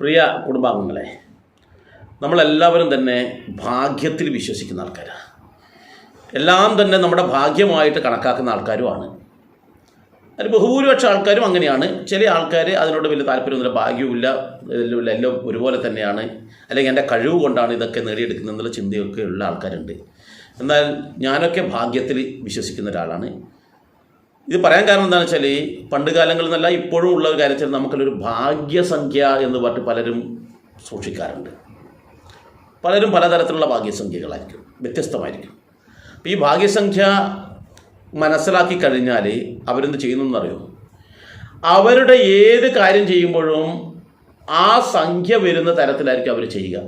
പ്രിയ കുടുംബാംഗങ്ങളെ നമ്മളെല്ലാവരും തന്നെ ഭാഗ്യത്തിൽ വിശ്വസിക്കുന്ന ആൾക്കാരാണ് എല്ലാം തന്നെ നമ്മുടെ ഭാഗ്യമായിട്ട് കണക്കാക്കുന്ന ആൾക്കാരുമാണ്. അതിൽ ബഹുഭൂരിപക്ഷം ആൾക്കാരും അങ്ങനെയാണ്. ചില ആൾക്കാർ അതിനോട് വലിയ താല്പര്യമൊന്നുമില്ല ഭാഗ്യവുമില്ല എല്ലാം ഒരുപോലെ തന്നെയാണ്. അല്ലെങ്കിൽ എന്റെ കഴിവ് കൊണ്ടാണ് ഇതൊക്കെ നേടിയെടുക്കുന്നത് എന്നുള്ള ചിന്തയൊക്കെ ഉള്ള ആൾക്കാരുണ്ട്. എന്നാൽ ഞാനൊക്കെ ഭാഗ്യത്തിൽ വിശ്വസിക്കുന്ന ഒരാളാണ്. ഇത് പറയാൻ കാരണം എന്താണെന്ന് വെച്ചാൽ പണ്ട് കാലങ്ങളിൽ നിന്നല്ല ഇപ്പോഴും ഉള്ള ഒരു കാര്യത്തിൽ നമുക്കൊരു ഭാഗ്യസംഖ്യ എന്ന് പറഞ്ഞിട്ട് പലരും സൂക്ഷിക്കാറുണ്ട്. പലരും പലതരത്തിലുള്ള ഭാഗ്യസംഖ്യകളായിരിക്കും വ്യത്യസ്തമായിരിക്കും. അപ്പോൾ ഈ ഭാഗ്യസംഖ്യ മനസ്സിലാക്കി കഴിഞ്ഞാൽ അവരെന്ത് ചെയ്യുന്നറിയോ അവരുടെ ഏത് കാര്യം ചെയ്യുമ്പോഴും ആ സംഖ്യ വരുന്ന തരത്തിലായിരിക്കും അവർ ചെയ്യുക.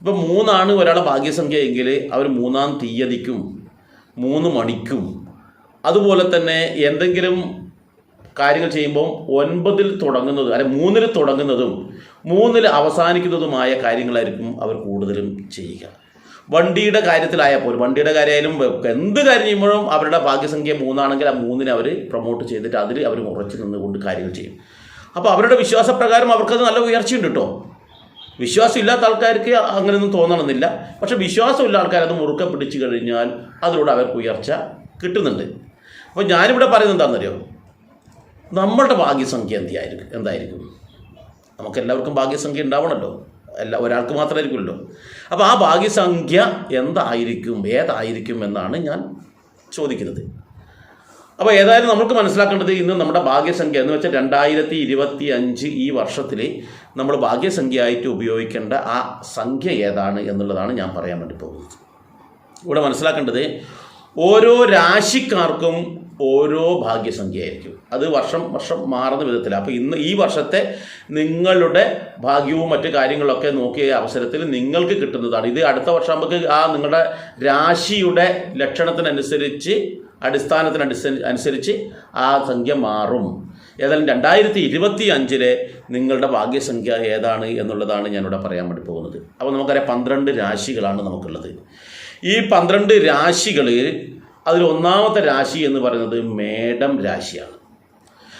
ഇപ്പം മൂന്നാണ് ഒരാളെ ഭാഗ്യസംഖ്യ എങ്കിൽ അവർ മൂന്നാം തീയതിക്കും മൂന്ന് മണിക്കും അതുപോലെ തന്നെ എന്തെങ്കിലും കാര്യങ്ങൾ ചെയ്യുമ്പോൾ ഒൻപതിൽ തുടങ്ങുന്നത് അല്ലെ മൂന്നിൽ തുടങ്ങുന്നതും മൂന്നിൽ അവസാനിക്കുന്നതുമായ കാര്യങ്ങളായിരിക്കും അവർ കൂടുതലും ചെയ്യുക. വണ്ടിയുടെ കാര്യത്തിലായാൽ പോലും വണ്ടിയുടെ കാര്യമായാലും എന്ത് കാര്യം ചെയ്യുമ്പോഴും അവരുടെ ഭാഗ്യസംഖ്യ മൂന്നാണെങ്കിൽ ആ മൂന്നിനെ അവർ പ്രൊമോട്ട് ചെയ്തിട്ട് അതിൽ അവർ ഉറച്ചു നിന്നുകൊണ്ട് കാര്യങ്ങൾ ചെയ്യും. അപ്പോൾ അവരുടെ വിശ്വാസപ്രകാരം അവർക്കത് നല്ല ഉയർച്ചയുണ്ട് കേട്ടോ വിശ്വാസം ഇല്ലാത്ത ആൾക്കാർക്ക് അങ്ങനെയൊന്നും തോന്നണമെന്നില്ല. പക്ഷെ വിശ്വാസമുള്ള ആൾക്കാരത് മുറുക്കെ പിടിച്ചു കഴിഞ്ഞാൽ അതിലൂടെ അവർക്ക് ഉയർച്ച കിട്ടുന്നുണ്ട്. അപ്പോൾ ഞാനിവിടെ പറയുന്നത് എന്താണെന്നറിയോ? നമ്മളുടെ ഭാഗ്യസംഖ്യ എന്തായിരിക്കും എന്തായിരിക്കും? നമുക്കെല്ലാവർക്കും ഭാഗ്യസംഖ്യ ഉണ്ടാവണമല്ലോ എല്ലാ ഒരാൾക്ക് മാത്രമായിരിക്കുമല്ലോ അപ്പോൾ ആ ഭാഗ്യസംഖ്യ എന്തായിരിക്കും? ഏതായിരിക്കും എന്നാണ് ഞാൻ ചോദിക്കുന്നത്. അപ്പോൾ ഏതായാലും നമുക്ക് മനസ്സിലാക്കേണ്ടത് ഇന്ന് നമ്മുടെ ഭാഗ്യസംഖ്യ എന്ന് വെച്ചാൽ രണ്ടായിരത്തി ഇരുപത്തി അഞ്ച് ഈ വർഷത്തിൽ നമ്മൾ ഭാഗ്യസംഖ്യയായിട്ട് ഉപയോഗിക്കേണ്ട ആ സംഖ്യ ഏതാണ് എന്നുള്ളതാണ് ഞാൻ പറയാൻ വേണ്ടി പോകുന്നത്. ഇവിടെ മനസ്സിലാക്കേണ്ടത് ഓരോ രാശിക്കാർക്കും ഓരോ ഭാഗ്യസംഖ്യയായിരിക്കും. അത് വർഷം വർഷം മാറുന്ന വിധത്തിലാണ് അപ്പോൾ ഇന്ന് ഈ വർഷത്തെ നിങ്ങളുടെ ഭാഗ്യവും മറ്റു കാര്യങ്ങളൊക്കെ നോക്കിയ അവസരത്തിൽ നിങ്ങൾക്ക് കിട്ടുന്നതാണ്. ഇത് അടുത്ത വർഷം നമുക്ക് ആ നിങ്ങളുടെ രാശിയുടെ ലക്ഷണത്തിനനുസരിച്ച് അടിസ്ഥാനത്തിനനുസരി അനുസരിച്ച് ആ സംഖ്യ മാറും. ഏതായാലും രണ്ടായിരത്തി ഇരുപത്തി അഞ്ചിലെ നിങ്ങളുടെ ഭാഗ്യസംഖ്യ ഏതാണ് എന്നുള്ളതാണ് ഞാനിവിടെ പറയാൻ വേണ്ടി പോകുന്നത്. അപ്പോൾ നമുക്കറിയാം പന്ത്രണ്ട് രാശികളാണ് നമുക്കുള്ളത്. ഈ പന്ത്രണ്ട് രാശികൾ അതിൽ ഒന്നാമത്തെ രാശി എന്ന് പറയുന്നത് മേടം രാശിയാണ്.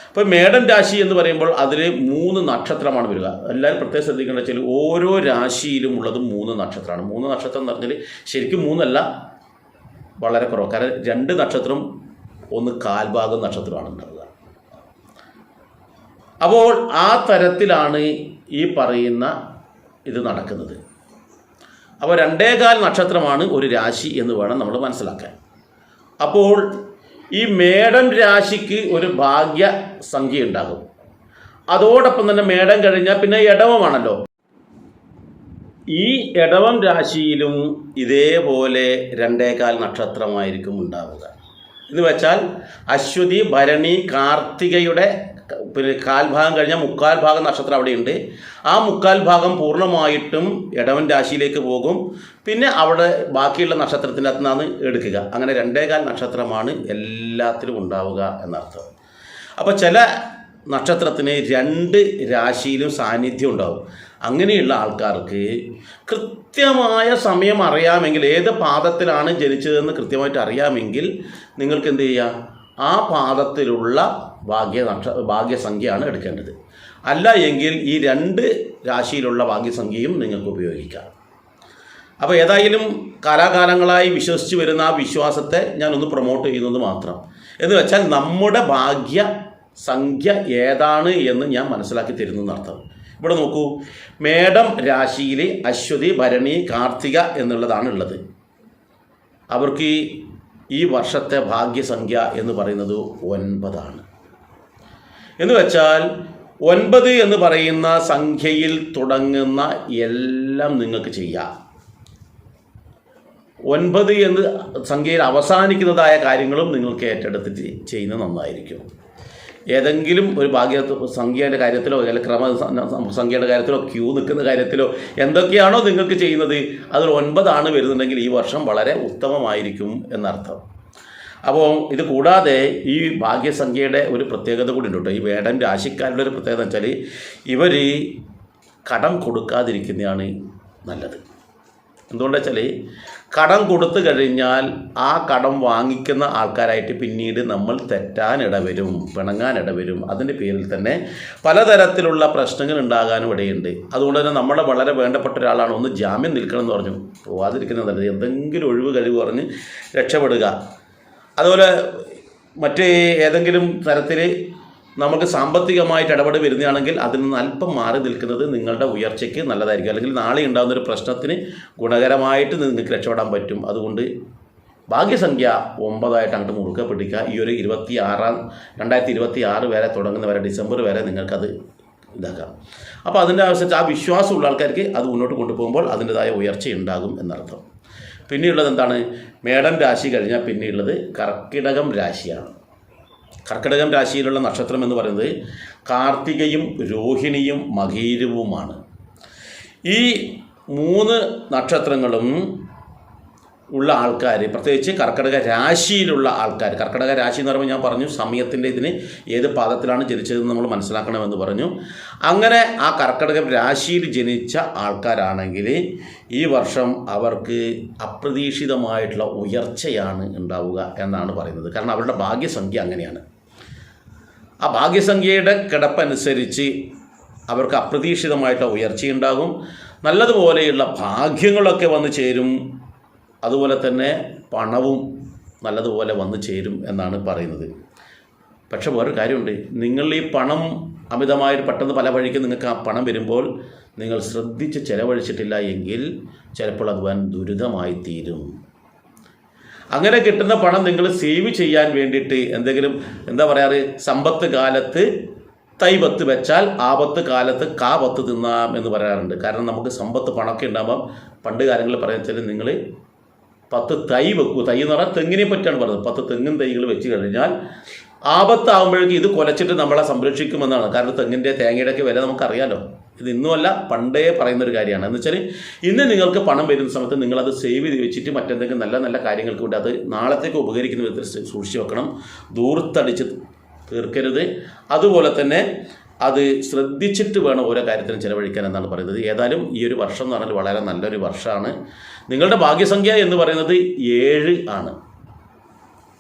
അപ്പോൾ മേടം രാശി എന്ന് പറയുമ്പോൾ അതിൽ മൂന്ന് നക്ഷത്രമാണ് വരിക. എല്ലാവരും പ്രത്യേകം ശ്രദ്ധിക്കേണ്ട വെച്ചാൽ ഓരോ രാശിയിലും ഉള്ളത് മൂന്ന് നക്ഷത്രമാണ്. മൂന്ന് നക്ഷത്രം എന്ന് പറഞ്ഞാൽ ശരിക്കും മൂന്നല്ല വളരെ കുറവ്. കാരണം രണ്ട് നക്ഷത്രം ഒന്ന് കാൽഭാഗം നക്ഷത്രമാണ് ഉണ്ടാവുക. അപ്പോൾ ആ തരത്തിലാണ് ഈ പറയുന്ന ഇത് നടക്കുന്നത്. അപ്പോൾ രണ്ടേകാൽ നക്ഷത്രമാണ് ഒരു രാശി എന്ന് വേണം നമ്മൾ മനസ്സിലാക്കാൻ. അപ്പോൾ ഈ മേടം രാശിക്ക് ഒരു ഭാഗ്യ സംഖ്യ ഉണ്ടാകും. അതോടൊപ്പം തന്നെ മേടം കഴിഞ്ഞാൽ പിന്നെ ഇടവമാണല്ലോ ഈ ഇടവം രാശിയിലും ഇതേപോലെ രണ്ടേകാൽ നക്ഷത്രമായിരിക്കും ഉണ്ടാവുക. എന്ന് വെച്ചാൽ അശ്വതി ഭരണി കാർത്തികയുടെ പിന്നെ കാൽഭാഗം കഴിഞ്ഞാൽ മുക്കാൽ ഭാഗം നക്ഷത്രം അവിടെയുണ്ട്. ആ മുക്കാൽ ഭാഗം പൂർണമായിട്ടും ഇടവൻ രാശിയിലേക്ക് പോകും. പിന്നെ അവിടെ ബാക്കിയുള്ള നക്ഷത്രത്തിന്റെ അകത്തു നിന്നാണ് എടുക്കുക. അങ്ങനെ രണ്ടേ രണ്ടേകാൽ നക്ഷത്രമാണ് എല്ലാത്തിലും ഉണ്ടാവുക എന്നർത്ഥം. അപ്പോൾ ചില നക്ഷത്രത്തിന് രണ്ട് രാശിയിലും സാന്നിധ്യം ഉണ്ടാവും. അങ്ങനെയുള്ള ആൾക്കാർക്ക് കൃത്യമായ സമയം അറിയാമെങ്കിൽ ഏത് പാദത്തിലാണ് ജനിച്ചതെന്ന് കൃത്യമായിട്ട് അറിയാമെങ്കിൽ നിങ്ങൾക്ക് എന്ത് ചെയ്യാം? ആ പാദത്തിലുള്ള ഭാഗ്യ നക്ഷ ഭാഗ്യസംഖ്യയാണ് എടുക്കേണ്ടത്. അല്ല എങ്കിൽ ഈ രണ്ട് രാശിയിലുള്ള ഭാഗ്യസംഖ്യയും നിങ്ങൾക്ക് ഉപയോഗിക്കാം. അപ്പോൾ ഏതായാലും കാലാകാലങ്ങളായി വിശ്വസിച്ച് വരുന്ന ആ വിശ്വാസത്തെ ഞാനൊന്ന് പ്രൊമോട്ട് ചെയ്യുന്നത് മാത്രം. എന്ന് വെച്ചാൽ നമ്മുടെ ഭാഗ്യ സംഖ്യ ഏതാണ് എന്ന് ഞാൻ മനസ്സിലാക്കി തരുന്നു എന്നർത്ഥം ഇവിടെ നോക്കൂ മേടം രാശിയിൽ അശ്വതി ഭരണി കാർത്തിക എന്നുള്ളതാണ് ഉള്ളത്. അവർക്ക് ഈ വർഷത്തെ ഭാഗ്യസംഖ്യ എന്ന് പറയുന്നത് ഒൻപതാണ്. എന്ന് വെച്ചാൽ ഒൻപത് എന്ന് പറയുന്ന സംഖ്യയിൽ തുടങ്ങുന്ന എല്ലാം നിങ്ങൾക്ക് ചെയ്യാം. ഒൻപത് എന്ന് സംഖ്യയിൽ അവസാനിക്കുന്നതായ കാര്യങ്ങളും നിങ്ങൾക്ക് ഏറ്റെടുത്ത് ചെയ്യുന്നത് നന്നായിരിക്കും. ഏതെങ്കിലും ഒരു ഭാഗ്യ സംഖ്യയുടെ കാര്യത്തിലോ അല്ലെങ്കിൽ ക്രമ സംഖ്യയുടെ കാര്യത്തിലോ ക്യൂ നിൽക്കുന്ന കാര്യത്തിലോ എന്തൊക്കെയാണോ നിങ്ങൾക്ക് ചെയ്യുന്നത് അതിൽ ഒൻപതാണ് വരുന്നുണ്ടെങ്കിൽ ഈ വർഷം വളരെ ഉത്തമമായിരിക്കും എന്നർത്ഥം. അപ്പോൾ ഇത് കൂടാതെ ഈ ഭാഗ്യസംഖ്യയുടെ ഒരു പ്രത്യേകത കൂടി ഉണ്ട് കേട്ടോ. ഈ വേടൻ രാശിക്കാരുടെ ഒരു പ്രത്യേകത വെച്ചാൽ ഇവർ കടം കൊടുക്കാതിരിക്കുന്നതാണ് നല്ലത്. എന്തുകൊണ്ട് വെച്ചാൽ കടം കൊടുത്തു കഴിഞ്ഞാൽ ആ കടം വാങ്ങിക്കുന്ന ആൾക്കാരായിട്ട് പിന്നീട് നമ്മൾ തെറ്റാൻ ഇടവരും പിണങ്ങാൻ ഇടവരും. അതിന്റെ പേരിൽ തന്നെ പലതരത്തിലുള്ള പ്രശ്നങ്ങൾ ഉണ്ടാകാനും ഇടയുണ്ട്. അതുകൊണ്ട് തന്നെ നമ്മളെ വളരെ വേണ്ടപ്പെട്ട ഒരാളാണ്. ഒന്ന് ജാമ്യം നിൽക്കണം എന്ന് പറഞ്ഞു. പോവാതിരിക്കുന്നത് നല്ലത് എന്തെങ്കിലും ഒഴിവ് കഴിവ് പറഞ്ഞ് രക്ഷപ്പെടുക. അതുപോലെ മറ്റ് ഏതെങ്കിലും തരത്തിൽ നമുക്ക് സാമ്പത്തികമായിട്ട് ഇടപെട് വരുന്നതാണെങ്കിൽ അതിൽ നിന്ന് അല്പം മാറി നിൽക്കുന്നത് നിങ്ങളുടെ ഉയർച്ചയ്ക്ക് നല്ലതായിരിക്കും. അല്ലെങ്കിൽ നാളെ ഉണ്ടാകുന്ന ഒരു പ്രശ്നത്തിന് ഗുണകരമായിട്ട് നിങ്ങൾക്ക് രക്ഷപ്പെടാൻ പറ്റും. അതുകൊണ്ട് ഭാഗ്യസംഖ്യ ഒമ്പതായിട്ട് അങ്ങോട്ട് മുറുക്കെ പിടിക്കുക. ഈ ഒരു ഇരുപത്തി ആറാം രണ്ടായിരത്തി ഇരുപത്തി ആറ് വരെ തുടങ്ങുന്ന വരെ ഡിസംബർ വരെ നിങ്ങൾക്കത് ഇതാക്കാം. അപ്പോൾ അതിന്റെ ആവശ്യത്തിൽ ആ വിശ്വാസമുള്ള ആൾക്കാർക്ക് അത് മുന്നോട്ട് കൊണ്ടുപോകുമ്പോൾ അതിന്റെതായ ഉയർച്ച ഉണ്ടാകും എന്നർത്ഥം. പിന്നെയുള്ളത് എന്താണ്? മേടം രാശി കഴിഞ്ഞാൽ പിന്നെയുള്ളത് കർക്കിടകം രാശിയാണ്. കർക്കിടകം രാശിയിലുള്ള നക്ഷത്രം എന്ന് പറയുന്നത് കാർത്തികയും രോഹിണിയും മകീരവുമാണ്. ഈ മൂന്ന് നക്ഷത്രങ്ങളും ഉള്ള ആൾക്കാർ പ്രത്യേകിച്ച് കർക്കിടക രാശിയിലുള്ള ആൾക്കാർ കർക്കിടക രാശി എന്ന് പറയുമ്പോൾ ഞാൻ പറഞ്ഞു സമയത്തിന്റെ ഇതിന് ഏത് പാദത്തിലാണ് ജനിച്ചതെന്ന് നമ്മൾ മനസ്സിലാക്കണമെന്ന് പറഞ്ഞു. അങ്ങനെ ആ കർക്കിടക രാശിയിൽ ജനിച്ച ആൾക്കാരാണെങ്കിൽ ഈ വർഷം അവർക്ക് അപ്രതീക്ഷിതമായിട്ടുള്ള ഉയർച്ചയാണ് ഉണ്ടാവുക എന്നാണ് പറയുന്നത്. കാരണം അവരുടെ ഭാഗ്യസംഖ്യ അങ്ങനെയാണ്. ആ ഭാഗ്യസംഖ്യയുടെ കിടപ്പനുസരിച്ച് അവർക്ക് അപ്രതീക്ഷിതമായിട്ടുള്ള ഉയർച്ചയുണ്ടാകും. നല്ലതുപോലെയുള്ള ഭാഗ്യങ്ങളൊക്കെ വന്നു ചേരും. അതുപോലെ തന്നെ പണവും നല്ലതുപോലെ വന്നു ചേരും എന്നാണ് പറയുന്നത്. പക്ഷെ വേറൊരു കാര്യമുണ്ട്. നിങ്ങൾ ഈ പണം അമിതമായിട്ട് പെട്ടെന്ന് പല വഴിക്ക് നിങ്ങൾക്ക് ആ പണം വരുമ്പോൾ നിങ്ങൾ ശ്രദ്ധിച്ച് ചിലവഴിച്ചിട്ടില്ല എങ്കിൽ ചിലപ്പോൾ അത് വൻ ദുരിതമായി തീരും. അങ്ങനെ കിട്ടുന്ന പണം നിങ്ങൾ സേവ് ചെയ്യാൻ വേണ്ടിയിട്ട് എന്തെങ്കിലും എന്താ പറയാറ്? സമ്പത്ത് കാലത്ത് തൈപത്ത് വെച്ചാൽ ആപത്ത് കാലത്ത് കാപത്ത് തിന്നാം എന്ന് പറയാറുണ്ട്. കാരണം നമുക്ക് സമ്പത്ത് പണമൊക്കെ ഉണ്ടാകുമ്പം പണ്ട് കാലങ്ങളിൽ പറയുന്നത് നിങ്ങൾ പത്ത് തൈ വെക്കൂ. തൈ എന്ന് പറഞ്ഞാൽ തെങ്ങിനെ പറ്റിയാണ് പറയുന്നത് പത്ത് തെങ്ങും തൈകൾ വെച്ച് കഴിഞ്ഞാൽ ആപത്താകുമ്പോഴേക്കും ഇത് കുലച്ചിട്ട് നമ്മളെ സംരക്ഷിക്കുമെന്നാണ്. കാരണം തെങ്ങിന്റെ തേങ്ങയുടെ ഒക്കെ വില നമുക്കറിയാലോ. ഇത് ഇന്നുമല്ല പണ്ടേ പറയുന്ന ഒരു കാര്യമാണ്. എന്ന് വെച്ചാൽ ഇന്ന് നിങ്ങൾക്ക് പണം വരുന്ന സമയത്ത് നിങ്ങളത് സേവ് ചെയ്ത് വെച്ചിട്ട് മറ്റെന്തെങ്കിലും നല്ല നല്ല കാര്യങ്ങൾക്ക് വേണ്ടി അത് നാളത്തേക്ക് ഉപകരിക്കുന്ന വിധത്തിൽ സൂക്ഷിച്ച് വെക്കണം. ദൂർത്തടിച്ച് തീർക്കരുത്. അതുപോലെ തന്നെ അത് ശ്രദ്ധിച്ചിട്ട് വേണം ഓരോ കാര്യത്തിനും ചിലവഴിക്കാൻ എന്നാണ് പറയുന്നത്. ഏതായാലും ഈ ഒരു വർഷം എന്ന് പറഞ്ഞാൽ വളരെ നല്ലൊരു വർഷമാണ്. നിങ്ങളുടെ ഭാഗ്യസംഖ്യ എന്ന് പറയുന്നത് ഏഴ് ആണ്.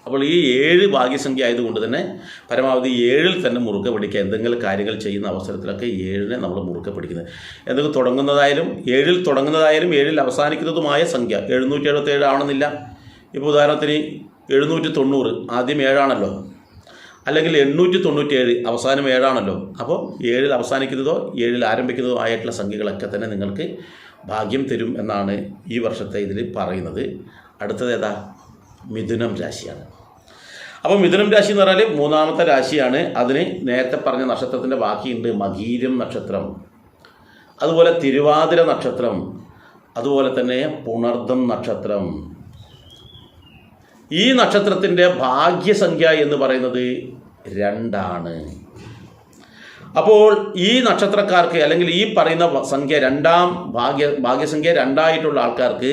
അപ്പോൾ ഈ ഏഴ് ഭാഗ്യസംഖ്യ ആയതുകൊണ്ട് തന്നെ പരമാവധി ഏഴിൽ തന്നെ മുറുക്കെ പിടിക്കുക. എന്തെങ്കിലും കാര്യങ്ങൾ ചെയ്യുന്ന അവസരത്തിലൊക്കെ ഏഴിനെ നമ്മൾ മുറുക്കെ പിടിക്കുന്നത്. എന്തെങ്കിലും തുടങ്ങുന്നതായാലും ഏഴിൽ തുടങ്ങുന്നതായാലും ഏഴിൽ അവസാനിക്കുന്നതുമായ സംഖ്യ എഴുന്നൂറ്റി എഴുപത്തേഴ് ആവണമെന്നില്ല. ഇപ്പോൾ ഉദാഹരണത്തിന് എഴുന്നൂറ്റി തൊണ്ണൂറ് ആദ്യം ഏഴാണല്ലോ. അല്ലെങ്കിൽ എണ്ണൂറ്റി തൊണ്ണൂറ്റിയേഴ് അവസാനം ഏഴാണല്ലോ. അപ്പോൾ ഏഴിൽ അവസാനിക്കുന്നതോ ഏഴിൽ ആരംഭിക്കുന്നതോ ആയിട്ടുള്ള സംഖ്യകളൊക്കെ തന്നെ നിങ്ങൾക്ക് ഭാഗ്യം തരും എന്നാണ് ഈ വർഷത്തെ ഇതിൽ പറയുന്നത്. അടുത്തത് ഏതാ? മിഥുനം രാശിയാണ്. അപ്പോൾ മിഥുനം രാശി എന്ന് പറഞ്ഞാൽ മൂന്നാമത്തെ രാശിയാണ്. അതിന് നേരത്തെ പറഞ്ഞ നക്ഷത്രത്തിന്റെ ബാക്കിയുണ്ട് മകീരം നക്ഷത്രം അതുപോലെ തിരുവാതിര നക്ഷത്രം അതുപോലെ തന്നെ പുണർദം നക്ഷത്രം. ഈ നക്ഷത്രത്തിന്റെ ഭാഗ്യസംഖ്യ എന്ന് പറയുന്നത് രണ്ടാണ്. അപ്പോൾ ഈ നക്ഷത്രക്കാർക്ക് അല്ലെങ്കിൽ ഈ പറയുന്ന സംഖ്യ രണ്ടാം ഭാഗ്യ ഭാഗ്യസംഖ്യ രണ്ടായിട്ടുള്ള ആൾക്കാർക്ക്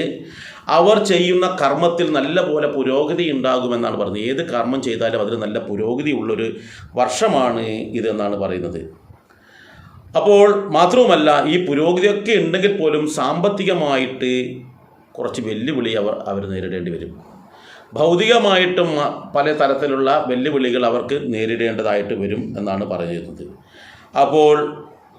അവർ ചെയ്യുന്ന കർമ്മത്തിൽ നല്ല പോലെ പുരോഗതി ഉണ്ടാകുമെന്നാണ് പറയുന്നത്. ഏത് കർമ്മം ചെയ്താലും അതിന് നല്ല പുരോഗതി ഉള്ളൊരു വർഷമാണ് ഇതെന്നാണ് പറയുന്നത്. അപ്പോൾ മാത്രവുമല്ല ഈ പുരോഗതിയൊക്കെ ഉണ്ടെങ്കിൽ പോലും സാമ്പത്തികമായിട്ട് കുറച്ച് വെല്ലുവിളി അവർ അവർ നേരിടേണ്ടി വരും. ഭൗതികമായിട്ടും പല തരത്തിലുള്ള വെല്ലുവിളികൾ അവർക്ക് നേരിടേണ്ടതായിട്ട് വരും എന്നാണ് പറയുന്നത് അപ്പോൾ